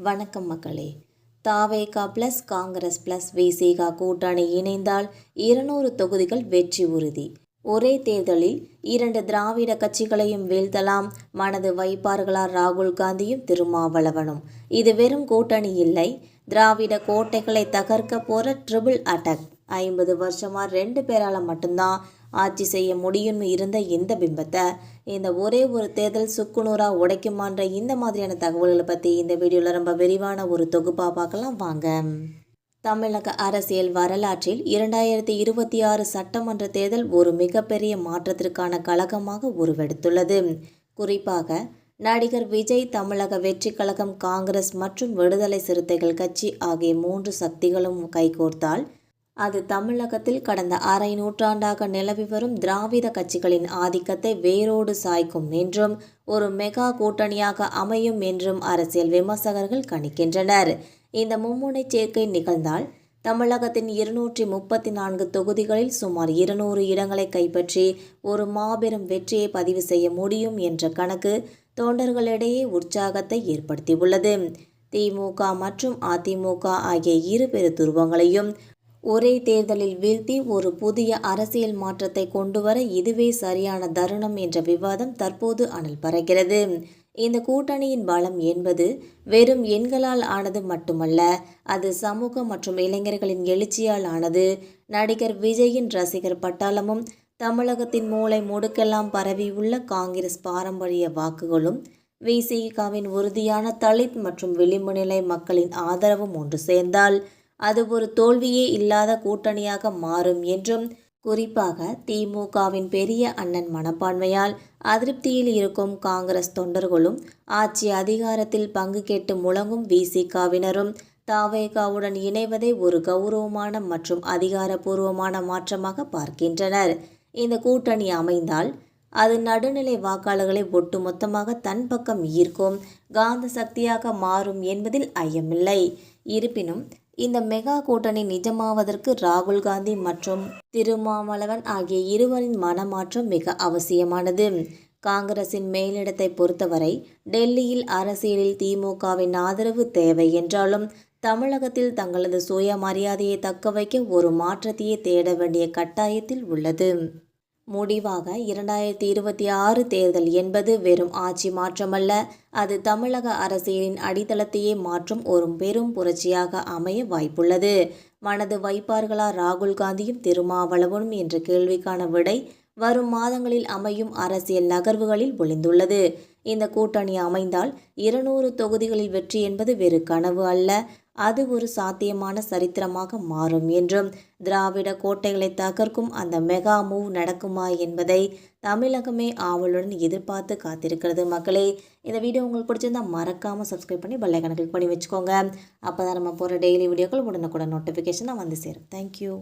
வணக்கம் மக்களே. தாவேகா plus Congress plus Visika கூட்டணி இணைந்தால் இருநூறு தொகுதிகள் வெற்றி உறுதி. ஒரே தேர்தலில் இரண்டு திராவிட கட்சிகளையும் வீழ்த்தலாம். மனது வைப்பார்களா ராகுல் காந்தியும் திருமாவளவனும். இது வெறும் கூட்டணி இல்லை. திராவிட கோட்டைகளை தகர்க்க போற ட்ரிபிள் அட்டாக் ஐம்பது வருஷமா ரெண்டு பேரால மட்டும்தான் ஆட்சி செய்ய முடியும்னு இருந்த இந்த பிம்பத்தை இந்த ஒரே ஒரு தேர்தல் சுக்குநூறாக உடைக்குமான்ற இந்த மாதிரியான தகவல்களை பற்றி இந்த வீடியோவில் ரொம்ப விரிவான ஒரு தொகுப்பாக பார்க்கலாம். வாங்க. தமிழக அரசியல் வரலாற்றில் இரண்டாயிரத்தி இருபத்தி ஆறு சட்டமன்ற தேர்தல் ஒரு மிகப்பெரிய மாற்றத்திற்கான கழகமாக உருவெடுத்துள்ளது. குறிப்பாக நடிகர் விஜய் தமிழக வெற்றி கழகம் காங்கிரஸ் மற்றும் விடுதலை சிறுத்தைகள் கட்சி ஆகிய மூன்று சக்திகளும் கைகோர்த்தால் அது தமிழகத்தில் கடந்த அரை நூற்றாண்டாக நிலவி வரும் திராவிட கட்சிகளின் ஆதிக்கத்தை வேரோடு சாய்க்கும் என்றும் ஒரு மெகா கூட்டணியாக அமையும் என்றும் அரசியல் விமர்சகர்கள் கணிக்கின்றனர். இந்த மும்முனை சேர்க்கை நிகழ்ந்தால் தமிழகத்தின் இருநூற்றி முப்பத்தி நான்கு தொகுதிகளில் சுமார் இருநூறு இடங்களை கைப்பற்றி ஒரு மாபெரும் வெற்றியை பதிவு செய்ய முடியும் என்ற கணக்கு தொண்டர்களிடையே உற்சாகத்தை ஏற்படுத்தியுள்ளது. திமுக மற்றும் அதிமுக ஆகிய இரு பெரு துருவங்களையும் ஒரே தேர்தலில் வீழ்த்தி ஒரு புதிய அரசியல் மாற்றத்தை கொண்டுவர இதுவே சரியான தருணம் என்ற விவாதம் தற்போது அனல் பறக்கிறது. இந்த கூட்டணியின் பலம் என்பது வெறும் எண்களால் ஆனது மட்டுமல்ல அது சமூக மற்றும் இளைஞர்களின் எழுச்சியால் ஆனது. நடிகர் விஜயின் ரசிகர் பட்டாளமும் தமிழகத்தின் மூளை முடுக்கெல்லாம் பரவியுள்ள காங்கிரஸ் பாரம்பரிய வாக்குகளும் விசிகாவின் உறுதியான தலித் மற்றும் விளிம்பு நிலை மக்களின் ஆதரவும் ஒன்று சேர்ந்தால் அது ஒரு தோல்வியே இல்லாத கூட்டணியாக மாறும் என்றும் குறிப்பாக திமுகவின் பெரிய அண்ணன் மனப்பான்மையால் அதிருப்தியில் இருக்கும் காங்கிரஸ் தொண்டர்களும் ஆட்சி அதிகாரத்தில் பங்கு கேட்டு முழங்கும் விசிகாவினரும் தாவேகாவுடன் இணைவதை ஒரு கௌரவமான மற்றும் அதிகாரப்பூர்வமான மாற்றமாக பார்க்கின்றனர். இந்த கூட்டணி அமைந்தால் அது நடுநிலை வாக்காளர்களை ஒட்டுமொத்தமாக தன் பக்கம் ஈர்க்கும் காந்த சக்தியாக மாறும் என்பதில் ஐயமில்லை. இருப்பினும் இந்த மெகா கூட்டணி நிஜமாவதற்கு ராகுல் காந்தி மற்றும் திருமாவளவன் ஆகிய இருவரின் மனமாற்றம் மிக அவசியமானது. காங்கிரசின் மேலிடத்தை பொறுத்தவரை டெல்லியில் அரசியலில் திமுகவின் ஆதரவு தேவை என்றாலும் தமிழகத்தில் தங்களது சுயமரியாதையை தக்க வைக்க ஒரு மாற்றத்தையே தேட வேண்டிய கட்டாயத்தில் உள்ளது. முடிவாக இரண்டாயிரத்தி இருபத்தி ஆறு தேர்தல் என்பது வெறும் ஆட்சி மாற்றமல்ல. அது தமிழக அரசியலின் அடித்தளத்தையே மாற்றும் ஒரு பெரும் புரட்சியாக அமைய வாய்ப்புள்ளது. மனது வைப்பார்களா ராகுல் காந்தியும் திருமாவளவனும் என்ற கேள்விக்கான விடை வரும் மாதங்களில் அமையும் அரசியல் நகர்வுகளில் ஒளிந்துள்ளது. இந்த கூட்டணி அமைந்தால் இருநூறு தொகுதிகளில் வெற்றி என்பது வெறு கனவு அல்ல. அது ஒரு சாத்தியமான சரித்திரமாக மாறும் என்றும் திராவிட கோட்டைகளை தகர்க்கும் அந்த மெகா மூவ் நடக்குமா என்பதை தமிழகமே ஆவலுடன் எதிர்பார்த்து காத்திருக்கிறது மக்களே. இந்த வீடியோ உங்களுக்கு பிடிச்சிருந்தா மறக்காமல் சப்ஸ்கிரைப் பண்ணி பெல்லைக்கனை கிளிக் பண்ணி வச்சுக்கோங்க. அப்போ தான் நம்ம போகிற டெய்லி வீடியோக்கள் உடனுக்குடன் நோட்டிஃபிகேஷனாக வந்து சேரும். தேங்க்யூ